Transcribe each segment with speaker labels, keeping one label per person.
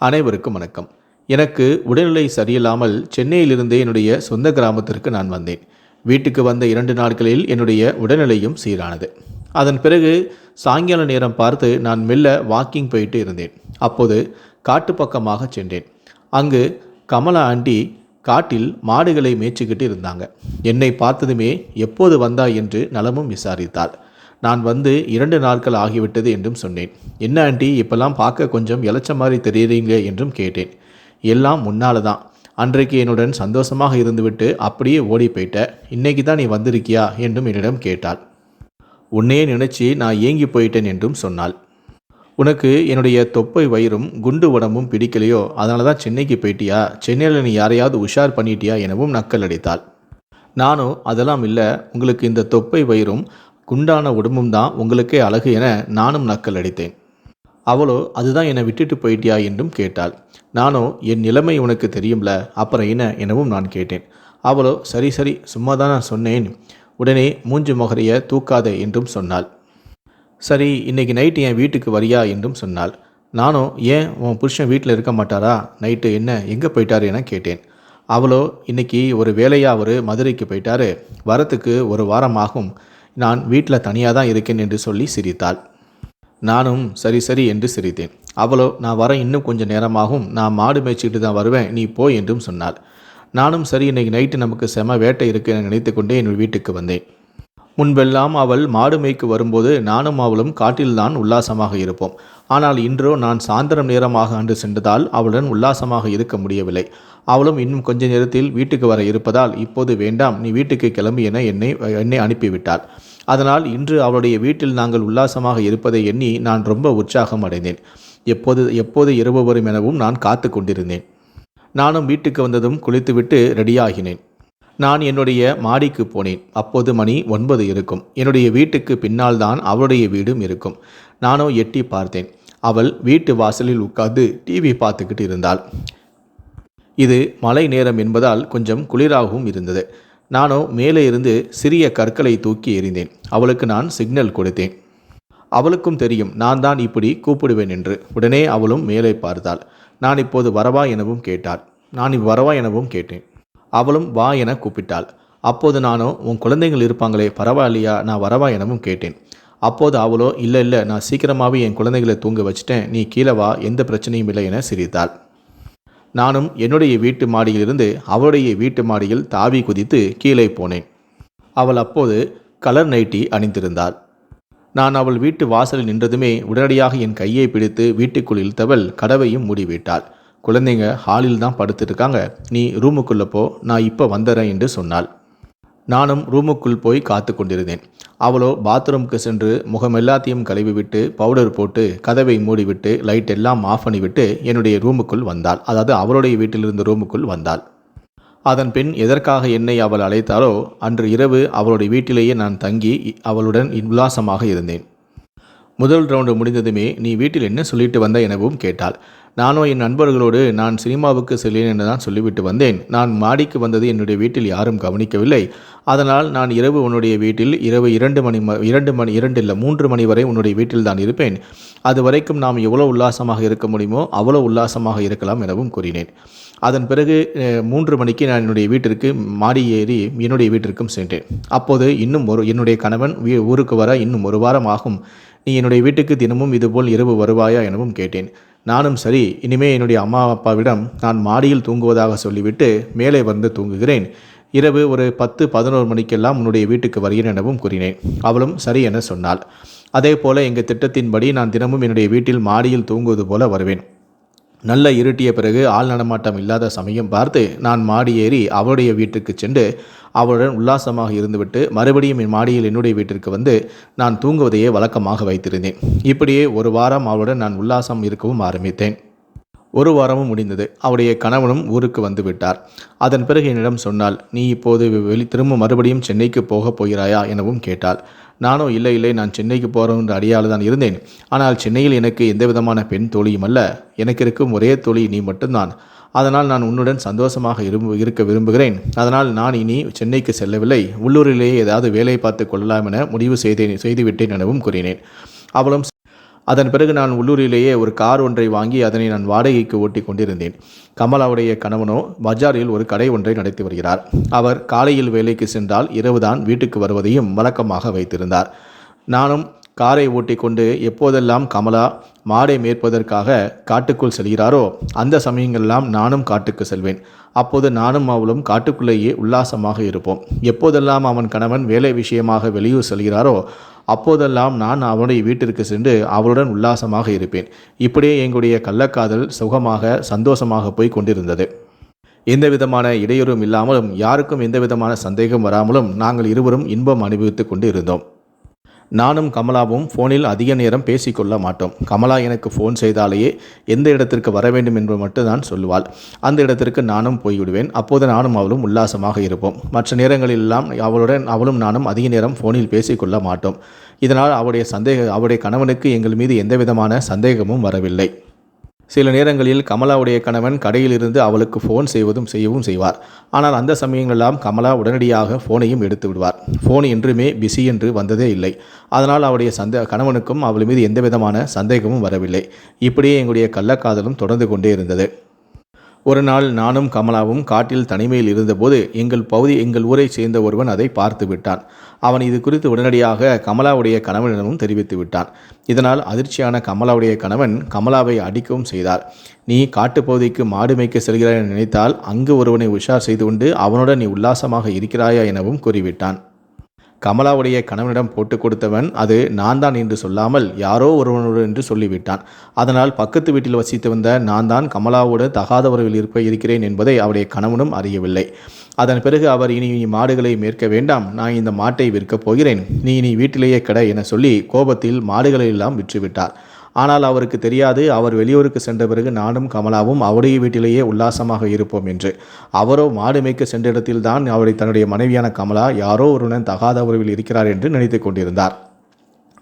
Speaker 1: அனைவருக்கும் வணக்கம். எனக்கு உடல்நிலை சரியில்லாமல் சென்னையிலிருந்து என்னுடைய சொந்த கிராமத்திற்கு நான் வந்தேன். வீட்டுக்கு வந்த இரண்டு நாட்களில் என்னுடைய உடல்நிலையும் சீரானது. அதன் பிறகு சாயங்கால நேரம் பார்த்து நான் மெல்ல வாக்கிங் போயிட்டு இருந்தேன். அப்போது காட்டு பக்கமாக சென்றேன். அங்கு கமலா ஆண்டி காட்டில் மாடுகளை மேய்ச்சிக்கிட்டு இருந்தாங்க. என்னை பார்த்ததுமே எப்போது வந்தாய் என்று நலமும் விசாரித்தாள். நான் வந்து இரண்டு நாட்கள் ஆகிவிட்டது என்றும் சொன்னேன். என்ன ஆண்டி இப்பெல்லாம் பார்க்க கொஞ்சம் இலச்ச மாதிரி தெரியுறீங்க என்றும் கேட்டேன். எல்லாம் முன்னால் தான் அன்றைக்கு என்னுடன் சந்தோஷமாக இருந்துவிட்டு அப்படியே ஓடி போயிட்ட இன்னைக்கு தான் நீ வந்திருக்கியா என்றும் என்னிடம் கேட்டாள். உன்னையே நினைச்சு நான் ஏங்கி போயிட்டேன் என்றும் சொன்னாள். உனக்கு என்னுடைய தொப்பை வயிறும் குண்டு உடம்பும் பிடிக்கலையோ? அதனால தான் சென்னைக்கு போயிட்டியா? சென்னையில் நீ யாரையாவது உஷார் பண்ணிட்டியா எனவும் நக்கல் அடித்தாள். நானும் அதெல்லாம் இல்லை. உங்களுக்கு இந்த தொப்பை வயிறும் குண்டான உடம்பும் தான் உங்களுக்கே அழகு என நானும் நக்கல் அடித்தேன். அவளோ அதுதான் என்னை விட்டுட்டு போயிட்டியா? என்றும் கேட்டாள். நானோ என் நிலைமை உனக்கு தெரியும்ல அப்புறம் என்ன? எனவும் நான் கேட்டேன். அவளோ சரி சரி சும்மா தான் நான் சொன்னேன். உடனே மூஞ்சு முகரைய தூக்காதே என்றும் சொன்னாள். சரி இன்னைக்கு நைட்டு என் வீட்டுக்கு வரியா? என்றும் சொன்னாள். நானும் ஏன் உன் புருஷன் வீட்டில் இருக்க மாட்டாரா? நைட்டு என்ன எங்கே போயிட்டாரு? என கேட்டேன். அவளோ இன்னைக்கு ஒரு வேலையாக அவர் மதுரைக்கு போயிட்டாரு. வரத்துக்கு ஒரு வாரம் ஆகும். நான் வீட்டில் தனியாக தான் இருக்கேன் என்று சொல்லி சிரித்தாள். நானும் சரி சரி என்று சிரித்தேன். அவளோ நான் வர இன்னும் கொஞ்சம் நேரமாகும். நான் மாடு மேய்ச்சிக்கிட்டு தான் வருவேன். நீ போ என்றும் சொன்னாள். நானும் சரி இன்னைக்கு நைட்டு நமக்கு செம வேட்டை இருக்கு என நினைத்து கொண்டே என் வீட்டுக்கு வந்தேன். முன்பெல்லாம் அவள் மாடு மேய்க்கு வரும்போது நானும் அவளும் காட்டில்தான் உல்லாசமாக இருப்போம். ஆனால் இன்றோ நான் சாயந்தரம் நேரமாக அன்று சென்றதால் அவளுடன் உல்லாசமாக இருக்க முடியவில்லை. அவளும் இன்னும் கொஞ்ச நேரத்தில் வீட்டுக்கு வர இருப்பதால் இப்போது வேண்டாம். நீ வீட்டுக்கு கிளம்பி என என்னை என்னை அனுப்பிவிட்டாள். அதனால் இன்று அவளுடைய வீட்டில் நாங்கள் உல்லாசமாக இருப்பதை எண்ணி நான் ரொம்ப உற்சாகம் அடைந்தேன். எப்போது எப்போது இரவு வரும் எனவும் நான் காத்து கொண்டிருந்தேன். நானும் வீட்டுக்கு வந்ததும் குளித்துவிட்டு ரெடியாகினேன். நான் என்னுடைய மாடிக்கு போனேன். அப்போது மணி ஒன்பது இருக்கும். என்னுடைய வீட்டுக்கு பின்னால் தான் அவளுடைய வீடும் இருக்கும். நானும் எட்டி பார்த்தேன். அவள் வீட்டு வாசலில் உட்கார்ந்து டிவி பார்த்துக்கிட்டு இருந்தாள். இது மழை நேரம் என்பதால் கொஞ்சம் குளிராகவும் இருந்தது. நானோ மேலே இருந்து சிறிய கற்களை தூக்கி எறிந்தேன். அவளுக்கு நான் சிக்னல் கொடுத்தேன். அவளுக்கும் தெரியும் நான் தான் இப்படி கூப்பிடுவேன் என்று. உடனே அவளும் மேலே பார்த்தாள். நான் இப்போது வரவா எனவும் கேட்டாள். நான் இவ் வரவா எனவும் கேட்டேன். அவளும் வா என கூப்பிட்டாள். அப்போது நானும் உன் குழந்தைகள் இருப்பாங்களே பரவாயில்லையா நான் வரவா எனவும் கேட்டேன். அப்போது அவளோ இல்லை இல்லை நான் சீக்கிரமாகவே என் குழந்தைகளை தூங்க வச்சிட்டேன். நீ கீழே வா எந்த பிரச்சனையும் இல்லை என சிரித்தாள். நானும் என்னுடைய வீட்டு மாடியிலிருந்து அவளுடைய வீட்டு மாடியில் தாவி குதித்து கீழே போனேன். அவள் அப்போது கலர் நைட்டி அணிந்திருந்தாள். நான் அவள் வீட்டு வாசலில் நின்றதுமே உடனடியாக என் கையை பிடித்து வீட்டுக்குள் இழுத்தவள் கடவையும் மூடிவிட்டாள். குழந்தைங்க ஹாலில் தான் படுத்துருக்காங்க. நீ ரூமுக்குள்ளே போ நான் இப்போ வந்துடுறேன் என்று சொன்னாள். நானும் ரூமுக்குள் போய் காத்து கொண்டிருந்தேன். அவளோ பாத்ரூமுக்கு சென்று முகம் எல்லாத்தையும் கழுவி விட்டு பவுடர் போட்டு கதவை மூடிவிட்டு லைட் எல்லாம் ஆஃப் பண்ணிவிட்டு என்னுடைய ரூமுக்குள் வந்தாள். அதாவது அவளுடைய வீட்டிலிருந்து ரூமுக்குள் வந்தாள். அதன் பின் எதற்காக என்னை அவள் அழைத்தாரோ அன்று இரவு அவளுடைய வீட்டிலேயே நான் தங்கி அவளுடன் உல்லாசமாக இருந்தேன். முதல் ரவுண்டு முடிந்ததுமே நீ வீட்டில் என்ன சொல்லிட்டு வந்த? எனவும் கேட்டாள். நானோ என் நண்பர்களோடு நான் சினிமாவுக்கு செல்லேன் என்று தான் சொல்லிவிட்டு வந்தேன். நான் மாடிக்கு வந்தது என்னுடைய வீட்டில் யாரும் கவனிக்கவில்லை. அதனால் நான் இரவு உன்னுடைய வீட்டில் இரவு இரண்டு மணி ம இரண்டு மணி இரண்டு இல்லை மூன்று மணி வரை உன்னுடைய வீட்டில் தான் இருப்பேன். அது வரைக்கும் நாம் எவ்வளோ உல்லாசமாக இருக்க முடியுமோ அவ்வளோ உல்லாசமாக இருக்கலாம் எனவும் கூறினேன். அதன் பிறகு மூன்று மணிக்கு நான் என்னுடைய வீட்டிற்கு மாடி ஏறி என்னுடைய வீட்டிற்கும் சென்றேன். அப்போது இன்னும் ஒரு என்னுடைய கணவன் வீ- ஊருக்கு வர இன்னும் ஒரு வாரம் ஆகும். நீ என்னுடைய வீட்டுக்கு தினமும் இதுபோல் இரவு வருவாயா எனவும் கேட்டேன். நானும் சரி இனிமே என்னுடைய அம்மா அப்பாவிடம் நான் மாடியில் தூங்குவதாக சொல்லிவிட்டு மேலே வந்து தூங்குகிறேன். இரவு ஒரு பத்து பதினோரு மணிக்கெல்லாம் உன்னுடைய வீட்டுக்கு வருகிறேன் எனவும் கூறினேன். அவளும் சரி என சொன்னாள். அதே போல எங்கள் திட்டத்தின்படி நான் தினமும் என்னுடைய வீட்டில் மாடியில் தூங்குவது போல வருவேன். நல்ல இருட்டிய பிறகு ஆள் நடமாட்டம் இல்லாத சமயம் பார்த்து நான் மாடி ஏறி அவளுடைய வீட்டுக்கு சென்று அவளுடன் உல்லாசமாக இருந்துவிட்டு மறுபடியும் என் மாடியில் என்னுடைய வீட்டிற்கு வந்து நான் தூங்குவதையே வழக்கமாக வைத்திருந்தேன். இப்படியே ஒரு வாரம் அவளுடன் நான் உல்லாசம் இருக்கவும் ஆரம்பித்தேன். ஒரு வாரமும் முடிந்தது. அவருடைய கணவனும் ஊருக்கு வந்து விட்டார். அதன் பிறகு என்னிடம் சொன்னால் நீ இப்போது வெளி திரும்ப மறுபடியும் சென்னைக்கு போகப் போகிறாயா? எனவும் கேட்டாள். நானும் இல்லை இல்லை நான் சென்னைக்கு போகிறோன்ற அடியால் தான் இருந்தேன். ஆனால் சென்னையில் எனக்கு எந்த விதமான பெண் தோழியும் அல்ல. எனக்கு இருக்கும் ஒரே தோழி நீ மட்டும்தான். அதனால் நான் உன்னுடன் சந்தோஷமாக இரும்பு இருக்க விரும்புகிறேன். அதனால் நான் இனி சென்னைக்கு செல்லவில்லை. உள்ளூரிலேயே ஏதாவது வேலை பார்த்து கொள்ளலாம் என முடிவு செய்தேன் செய்துவிட்டேன் எனவும் கூறினேன். அவளும் அதன் பிறகு நான் உள்ளூரிலேயே ஒரு கார் ஒன்றை வாங்கி அதனை நான் வாடகைக்கு ஓட்டி கொண்டிருந்தேன். கமலாவுடைய கணவனோ பஜாரில் ஒரு கடை ஒன்றை நடத்தி வருகிறார். அவர் காலையில் வேலைக்கு சென்றால் இரவுதான் வீட்டுக்கு வருவதையும் வழக்கமாக வைத்திருந்தார். நானும் காரை ஓட்டிக்கொண்டு எப்போதெல்லாம் கமலா மாடை மேற்பதற்காக காட்டுக்குள் செல்கிறாரோ அந்த சமயங்களெல்லாம் நானும் காட்டுக்கு செல்வேன். அப்போது நானும் அவளும் காட்டுக்குள்ளேயே உல்லாசமாக இருப்போம். எப்போதெல்லாம் அவன் கணவன் வேலை விஷயமாக வெளியூர் செல்கிறாரோ அப்போதெல்லாம் நான் அவனுடைய வீட்டிற்கு சென்று அவளுடன் உல்லாசமாக இருப்பேன். இப்படியே எங்களுடைய கள்ளக்காதல் சுகமாக சந்தோஷமாக போய் கொண்டிருந்தது. எந்த விதமான இடையூறும் இல்லாமலும் யாருக்கும் எந்த விதமான சந்தேகம் வராமலும் நாங்கள் இருவரும் இன்பம் அனுபவித்துக் கொண்டு இருந்தோம் நானும் கமலாவும் ஃபோனில் அதிக நேரம் பேசிக்கொள்ள மாட்டோம். கமலா எனக்கு ஃபோன் செய்தாலேயே எந்த இடத்திற்கு வர வேண்டும் என்று மட்டும்தான் சொல்லுவாள். அந்த இடத்திற்கு நானும் போய்விடுவேன். அப்போது நானும் அவளும் உல்லாசமாக இருப்போம். மற்ற நேரங்களிலெல்லாம் அவளுடன் அவளும் நானும் அதிக நேரம் ஃபோனில் பேசிக்கொள்ள மாட்டோம். இதனால் அவருடைய சந்தேக அவருடைய கணவனுக்கு எங்கள் மீது எந்த விதமான சந்தேகமும் வரவில்லை. சில நேரங்களில் கமலாவுடைய கணவன் கடையிலிருந்து அவளுக்கு ஃபோன் செய்வதும் செய்யவும் செய்வார். ஆனால் அந்த சமயங்களெல்லாம் கமலா உடனடியாக ஃபோனையும் எடுத்து விடுவார். ஃபோன் என்றுமே பிஸி என்று வந்ததே இல்லை. அதனால் அவருடைய சந்த கணவனுக்கும் அவள் மீது எந்தவிதமான சந்தேகமும் வரவில்லை. இப்படியே எங்களுடைய கள்ளக்காதலும் தொடர்ந்து கொண்டே இருந்தது. ஒரு நாள் நானும் கமலாவும் காட்டில் தனிமையில் இருந்தபோது எங்கள் பகுதி எங்கள் ஊரை சேர்ந்த ஒருவன் அதை பார்த்து விட்டான். அவன் இது குறித்து உடனடியாக கமலாவுடைய கணவனிடமும் தெரிவித்து விட்டான். இதனால் அதிர்ச்சியான கமலாவுடைய கணவன் கமலாவை அடிக்கவும் செய்தார். நீ காட்டுப்பகுதிக்கு மாடு மேய்க்க செல்கிறாய் என நினைத்தால் அங்கு ஒருவனை உஷார் செய்து கொண்டு அவனுடன் நீ உல்லாசமாக இருக்கிறாயா எனவும் கூறிவிட்டான். கமலாவுடைய கணவனிடம் போட்டு கொடுத்தவன் அது நான் தான் என்று சொல்லாமல் யாரோ ஒருவனோடு என்று சொல்லிவிட்டான். அதனால் பக்கத்து வீட்டில் வசித்து வந்த நான் தான் கமலாவோடு தகாத உறவில் இருப்ப இருக்கிறேன் என்பதை அவருடைய கணவனும் அறியவில்லை. அதன் பிறகு அவர் இனி நீ மாடுகளை மேற்க வேண்டாம். நான் இந்த மாட்டை விற்கப் போகிறேன். நீ நீ வீட்டிலேயே கடை என சொல்லி கோபத்தில் மாடுகளை எல்லாம் விற்றுவிட்டார். ஆனால் அவருக்கு தெரியாது அவர் வெளியூருக்கு சென்ற பிறகு நானும் கமலாவும் அவருடைய வீட்டிலேயே உல்லாசமாக இருப்போம் என்று. அவரோ மாடு மேய்க்க சென்ற இடத்தில்தான் அவரை தன்னுடைய மனைவியான கமலா யாரோ ஒருவன் தகாத உறவில் இருக்கிறார் என்று நினைத்து கொண்டிருந்தார்.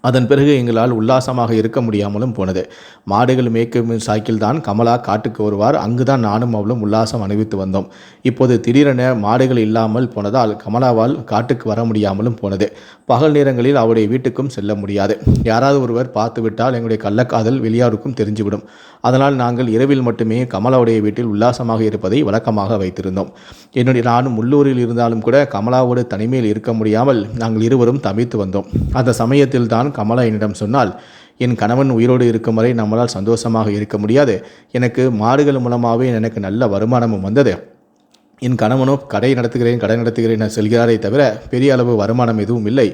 Speaker 1: அதன் பிறகு எங்களால் உல்லாசமாக இருக்க முடியாமலும் போனது. மாடுகள் மேய்க்கும் சாய்க்கில் தான் கமலா காட்டுக்கு வருவார். அங்குதான் நானும் அவளும் உல்லாசம் அணிவித்து வந்தோம். இப்போது திடீரென மாடுகள் இல்லாமல் போனதால் கமலாவால் காட்டுக்கு வர முடியாமலும் போனது. பகல் நேரங்களில் அவருடைய வீட்டுக்கும் செல்ல முடியாது. யாராவது ஒருவர் பார்த்துவிட்டால் எங்களுடைய கள்ளக்காதல் வெளியாருக்கும் தெரிஞ்சுவிடும். அதனால் நாங்கள் இரவில் மட்டுமே கமலாவுடைய வீட்டில் உல்லாசமாக இருப்பதை வழக்கமாக வைத்திருந்தோம். என்னுடைய நானும் உள்ளூரில் இருந்தாலும் கூட கமலாவோடு தனிமையில் இருக்க முடியாமல் நாங்கள் இருவரும் தவித்து வந்தோம். அந்த சமயத்தில் தான் கமலா என்னிடம் சொன்னால் என் கணவன் உயிரோடு இருக்கும் வரை நம்மளால் சந்தோஷமாக இருக்க முடியாது. எனக்கு மாடுகள் மூலமாகவே எனக்கு நல்ல வருமானமும் வந்தது. என் கணவனோ கடை நடத்துகிறேன் கடை நடத்துகிறேன் என செல்கிறாரே தவிர பெரிய அளவு வருமானம் எதுவும் இல்லை.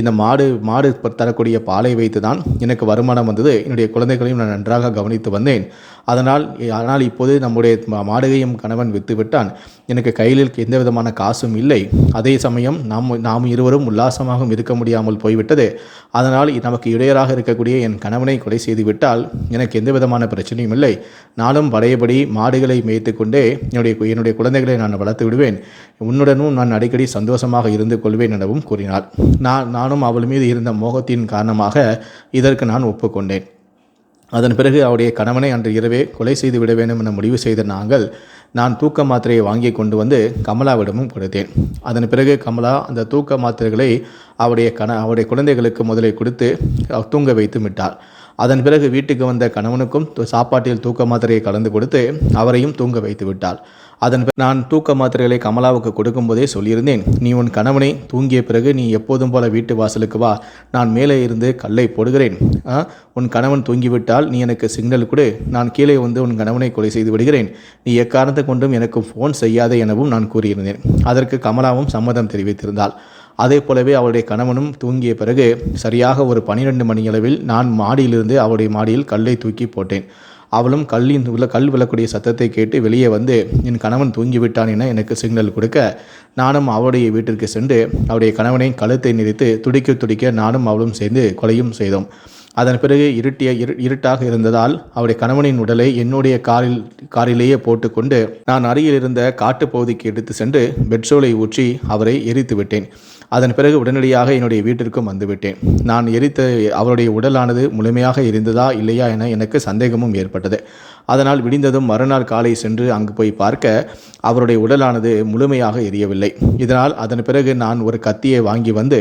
Speaker 1: இந்த மாடு மாடு தரக்கூடிய பாலை வைத்து தான் எனக்கு வருமானம் வந்தது. என்னுடைய குழந்தைகளையும் நான் நன்றாக கவனித்து வந்தேன். அதனால் ஆனால் இப்போது நம்முடைய மாடுகையும் கணவன் வித்துவிட்டான். எனக்கு கையில் எந்த விதமான காசும் இல்லை. அதே சமயம் நாம் நாம் இருவரும் உல்லாசமாகவும் இருக்க முடியாமல் போய்விட்டது. அதனால் நமக்கு இடையராக இருக்கக்கூடிய என் கணவனை கொலை செய்துவிட்டால் எனக்கு எந்த விதமான பிரச்சனையும் இல்லை. நானும் பழையபடி மாடுகளை மேய்த்து கொண்டே என்னுடைய கு- என்னுடைய குழந்தைகளை நான் வளர்த்து விடுவேன். உன்னுடனும் நான் அடிக்கடி சந்தோஷமாக இருந்து கொள்வேன் எனவும் கூறினார் நான் நானும் அவள் மீது இருந்த மோகத்தின் காரணமாக இதற்கு நான் ஒப்புக்கொண்டேன். அதன் பிறகு அவருடைய கணவனை அன்று இரவே கொலை செய்து விட வேண்டும் என முடிவு செய்த நாங்கள் நான் தூக்க மாத்திரையை வாங்கி கொண்டு வந்து கமலாவிடமும் கொடுத்தேன். அதன் பிறகு கமலா அந்த தூக்க மாத்திரைகளை அவருடைய கண அவருடைய குழந்தைகளுக்கு முதலில் கொடுத்து தூங்க வைத்து விட்டார். அதன் பிறகு வீட்டுக்கு வந்த கணவனுக்கும் சாப்பாட்டில் தூக்க மாத்திரையை கலந்து கொடுத்து அவரையும் தூங்க வைத்து விட்டாள் அதன் நான் தூக்க மாத்திரைகளை கமலாவுக்கு கொடுக்கும்போதே சொல்லியிருந்தேன் நீ உன் கணவனை தூங்கிய பிறகு நீ எப்போதும் போல வீட்டு வாசலுக்கு வா நான் மேலே இருந்து கல்லை போடுகிறேன். ஆ, உன் கணவன் தூங்கிவிட்டால் நீ எனக்கு சிக்னல் கொடு நான் கீழே வந்து உன் கணவனை கொலை செய்து விடுகிறேன். நீ எக்காரணத்தை கொண்டும் எனக்கு ஃபோன் செய்யாதே எனவும் நான் கூறியிருந்தேன். அதற்கு கமலாவும் சம்மதம் தெரிவித்திருந்தாள். அதே போலவே அவளுடைய கணவனும் தூங்கிய பிறகு சரியாக ஒரு பனிரெண்டு மணியளவில் நான் மாடியிலிருந்து அவருடைய மாடியில் கல்லை தூக்கி போட்டேன். அவளும் கல்லின் உள்ள கல் விழக்கூடிய சத்தத்தை கேட்டு வெளியே வந்து என் கணவன் தூங்கிவிட்டான் என எனக்கு சிக்னல் கொடுக்க நானும் அவளுடைய வீட்டிற்கு சென்று அவருடைய கணவனை கழுத்தை நிறுத்து துடிக்க துடிக்க நானும் அவளும் சேர்ந்து கொலையும் செய்தோம். அதன் பிறகு இருட்டிய இரு இருட்டாக இருந்ததால் அவருடைய கணவனின் உடலை என்னுடைய காரில் காரிலேயே போட்டுக்கொண்டு நான் அருகில் இருந்த காட்டுப் பகுதிக்கு எடுத்து சென்று பெட்ரோலை ஊற்றி அவரை எரித்து விட்டேன். அதன் பிறகு உடனடியாக என்னுடைய வீட்டிற்கும் வந்துவிட்டேன் நான் எரித்த அவருடைய உடலானது முழுமையாக இருந்ததா இல்லையா என எனக்கு சந்தேகமும் ஏற்பட்டது. அதனால் விடிந்ததும் மறுநாள் காலை சென்று அங்கு போய் பார்க்க அவருடைய உடலானது முழுமையாக எரியவில்லை. இதனால் அதன் பிறகு நான் ஒரு கத்தியை வாங்கி வந்து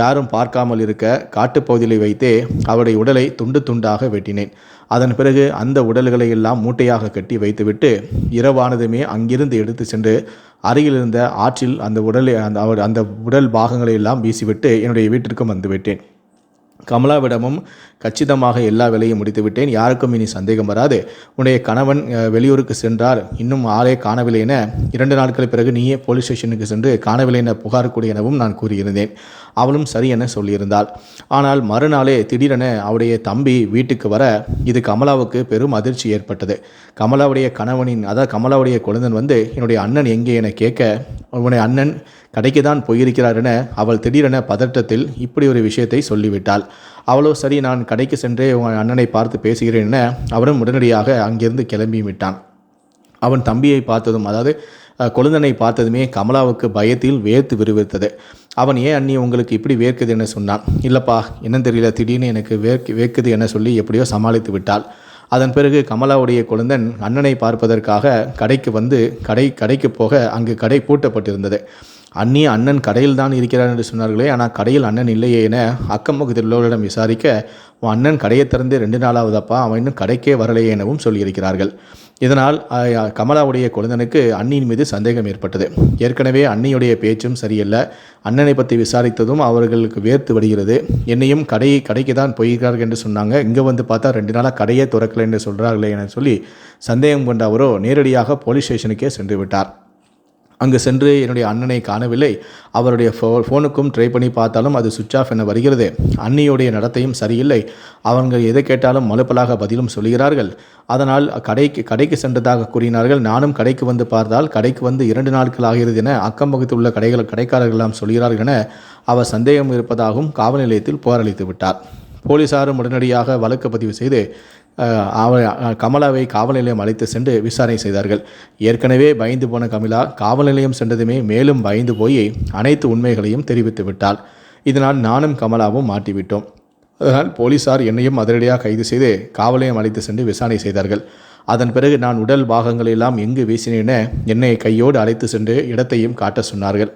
Speaker 1: யாரும் பார்க்காமல் இருக்க காட்டுப்பகுதியில் வைத்தே அவருடைய உடலை துண்டு துண்டாக வெட்டினேன். அதன் பிறகு அந்த உடல்களை எல்லாம் மூட்டையாக கட்டி வைத்துவிட்டு இரவானதுமே அங்கிருந்து எடுத்து சென்று அருகில் இருந்த ஆற்றில் அந்த உடலை அந்த அவர் அந்த உடல் பாகங்களை எல்லாம் வீசிவிட்டு என்னுடைய வீட்டிற்கும் வந்துவிட்டேன் கமலாவிடமும் கச்சிதமாக எல்லா வேலையும் முடித்துவிட்டேன். யாருக்கும் இனி சந்தேகம் வராது. உன்னுடைய கணவன் வெளியூருக்கு சென்றார். இன்னும் ஆளே காணவில்லை என இரண்டு நாட்கள் பிறகு நீயே போலீஸ் ஸ்டேஷனுக்கு சென்று காணவில்லை என புகார் கூடிய எனவும் நான் கூறியிருந்தேன். அவளும் சரி என சொல்லியிருந்தாள். ஆனால் மறுநாளே திடீரென அவருடைய தம்பி வீட்டுக்கு வர இது கமலாவுக்கு பெரும் அதிர்ச்சி ஏற்பட்டது. கமலாவுடைய கணவனின் அதாவது கமலாவுடைய குழந்தன் வந்து என்னுடைய அண்ணன் எங்கே? என கேட்க உன்னுடைய அண்ணன் கடைக்கு தான் போயிருக்கிறார் என அவள் திடீரென பதட்டத்தில் இப்படி ஒரு விஷயத்தை சொல்லிவிட்டாள். அவளோ சரி நான் கடைக்கு சென்றே உன் அண்ணனை பார்த்து பேசுகிறேன் என அவரும் உடனடியாக அங்கிருந்து கிளம்பி விட்டான் அவன் தம்பியை பார்த்ததும் அதாவது கொழுந்தனை பார்த்ததுமே கமலாவுக்கு பயத்தில் வேர்த்து விறுவிறுத்தது. அவன் ஏன் அண்ணி உங்களுக்கு இப்படி வேர்க்குது? என சொன்னான். இல்லைப்பா என்னன்னு தெரியல. திடீர்னு எனக்கு வேர்க்கு வேர்க்குது என சொல்லி எப்படியோ சமாளித்து விட்டாள். அதன் பிறகு கமலாவுடைய குழந்தன் அண்ணனை பார்ப்பதற்காக கடைக்கு வந்து கடை கடைக்கு போக அங்கு கடை பூட்டப்பட்டிருந்தது. அண்ணி அண்ணன் கடையில் தான் இருக்கிறார் என்று சொன்னார்களே ஆனால் கடையில் அண்ணன் இல்லையே என அக்கம் பக்கத்தில் உள்ளவர்களிடம் விசாரிக்க உன் அண்ணன் கடையை திறந்து ரெண்டு நாளாவதப்பா அவன் இன்னும் கடைக்கே வரலையே எனவும் சொல்லியிருக்கிறார்கள். இதனால் கமலாவுடைய குழந்தனுக்கு அண்ணியின் மீது சந்தேகம் ஏற்பட்டது. ஏற்கனவே அன்னியுடைய பேச்சும் சரியில்ல. அண்ணனை பற்றி விசாரித்ததும் அவர்களுக்கு வேர்த்து வருகிறது என்னையும் கடை கடைக்கு தான் போயிருக்கிறார்கள் என்று சொன்னாங்க. இங்கே வந்து பார்த்தா ரெண்டு நாளாக கடையே திறக்கலை என்று சொல்கிறார்களே என சொல்லி சந்தேகம் கொண்ட அவரோ நேரடியாக போலீஸ் ஸ்டேஷனுக்கே சென்று விட்டார். அங்கு சென்று என்னுடைய அண்ணனை காணவில்லை. அவருடைய ஃபோ ஃபோனுக்கும் ட்ரை பண்ணி பார்த்தாலும் அது சுவிட்ச் ஆஃப் என வருகிறது. அண்ணியுடைய நடத்தையும் சரியில்லை. அவங்க எதை கேட்டாலும் மலுப்பலாக பதிலும் சொல்கிறார்கள். அதனால் கடைக்கு கடைக்கு சென்றதாக கூறினார்கள். நானும் கடைக்கு வந்து பார்த்தால் கடைக்கு வந்து இரண்டு நாட்கள் ஆகிறது என அக்கம் பக்கத்தில் உள்ள கடைகள் கடைக்காரர்கள் எல்லாம் சொல்கிறார்கள் என அவர் சந்தேகம் இருப்பதாகவும் காவல் நிலையத்தில் புகாரளித்து விட்டார். போலீசாரும் உடனடியாக வழக்கு பதிவு செய்து கமலாவை காவல் நிலையம் அழைத்து சென்று விசாரணை செய்தார்கள். ஏற்கனவே பயந்து போன கமலா காவல் நிலையம் சென்றதுமே மேலும் பயந்து போய் அனைத்து உண்மைகளையும் தெரிவித்து விட்டாள். இதனால் நானும் கமலாவும் மாட்டிவிட்டோம். அதனால் போலீசார் என்னையும் அதிரடியாக கைது செய்து காவல் நிலையம் அழைத்து சென்று விசாரணை செய்தார்கள். அதன் பிறகு நான் உடல் பாகங்களெல்லாம் எங்கு வீசினேன் என என்னை கையோடு அழைத்து சென்று இடத்தையும் காட்ட சொன்னார்கள்.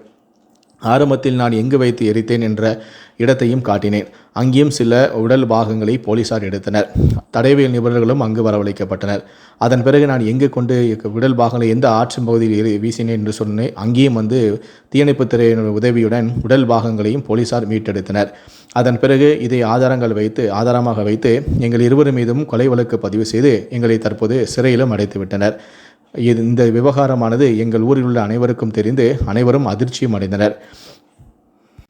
Speaker 1: ஆரம்பத்தில் நான் எங்கு வைத்து எரித்தேன் என்ற இடத்தையும் காட்டினேன். அங்கேயும் சில உடல் பாகங்களை போலீசார் எடுத்தனர். தடயவியல் நிபுணர்களும் அங்கு வரவழைக்கப்பட்டனர். அதன் பிறகு நான் எங்கு கொண்டு உடல் பாகங்களை எந்த ஆற்றும் பகுதியில் எரி வீசினேன் என்று சொன்னேன். அங்கேயும் வந்து தீயணைப்புத் துறையினர் உதவியுடன் உடல் பாகங்களையும் போலீசார் மீட்டெடுத்தனர். அதன் பிறகு இதை ஆதாரங்கள் வைத்து ஆதாரமாக வைத்து எங்கள் இருவர் மீதும் கொலை வழக்கு பதிவு செய்து எங்களை தற்போது சிறையிலும் அடைத்து விட்டனர் இது இந்த விவகாரமானது எங்கள் ஊரில் உள்ள அனைவருக்கும் தெரிந்து அனைவரும் அதிர்ச்சியும் அடைந்தனர்.